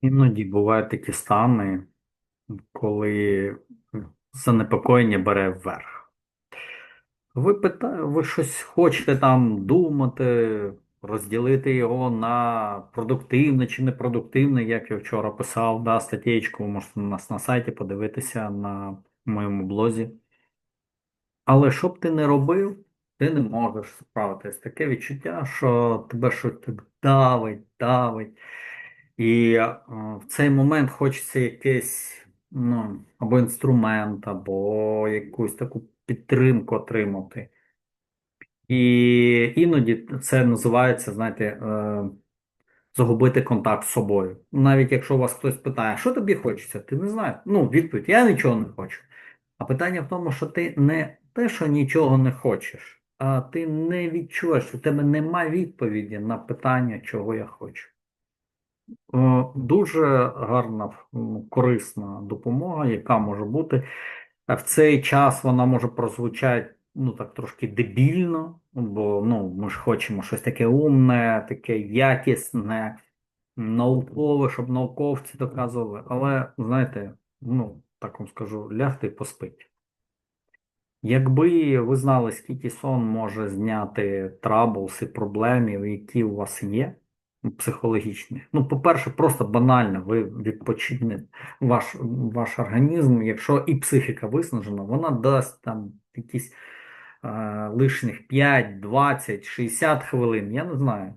Іноді бувають такі стани, коли занепокоєння бере вверх. Ви пита... ви щось хочете там думати, розділити його на продуктивне чи непродуктивне, як я вчора писав, да, статтєчку, можете у нас на сайті подивитися на моєму блозі. Але що б ти не робив, ти не можеш справитись. Таке відчуття, що тебе щось так давить, давить. І е, в цей момент хочеться якийсь, ну, або інструмент, або якусь таку підтримку отримати. І іноді це називається, знаєте, е, загубити контакт з собою. Навіть якщо вас хтось питає, що тобі хочеться, ти не знаєш. Ну, відповідь, я нічого не хочу. А питання в тому, що ти не те, що нічого не хочеш, а ти не відчуваєш, у тебе немає відповіді на питання, чого я хочу. Е, Дуже гарна, корисна допомога, яка може бути. В цей час вона може прозвучати ну так трошки дебільно, бо ну, ми ж хочемо щось таке умне, таке якісне, наукове, щоб науковці доказували. Але, знаєте, ну, так вам скажу, лягти поспить. Якби ви знали, скільки сон може зняти траблс і проблемів, які у вас є, психологічні. Ну, по-перше, просто банально, ви відпочинете ваш, ваш організм, якщо і психіка виснажена, вона дасть там якісь е, лишніх 5, 20, 60 хвилин, я не знаю.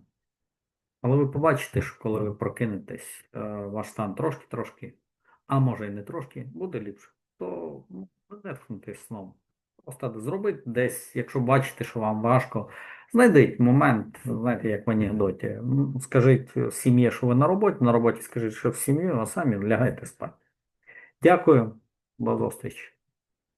Але ви побачите, що коли ви прокинетесь, е, ваш стан трошки-трошки, а може і не трошки, буде ліпше, то ну, сном. Просто зробити десь, якщо бачите, що вам важко, знайдіть момент, знаєте, як в анекдоті. М, Скажіть сім'ї, що ви на роботі, на роботі скажіть, що в сім'ю, а самі лягайте спати. Дякую, до зустрічі.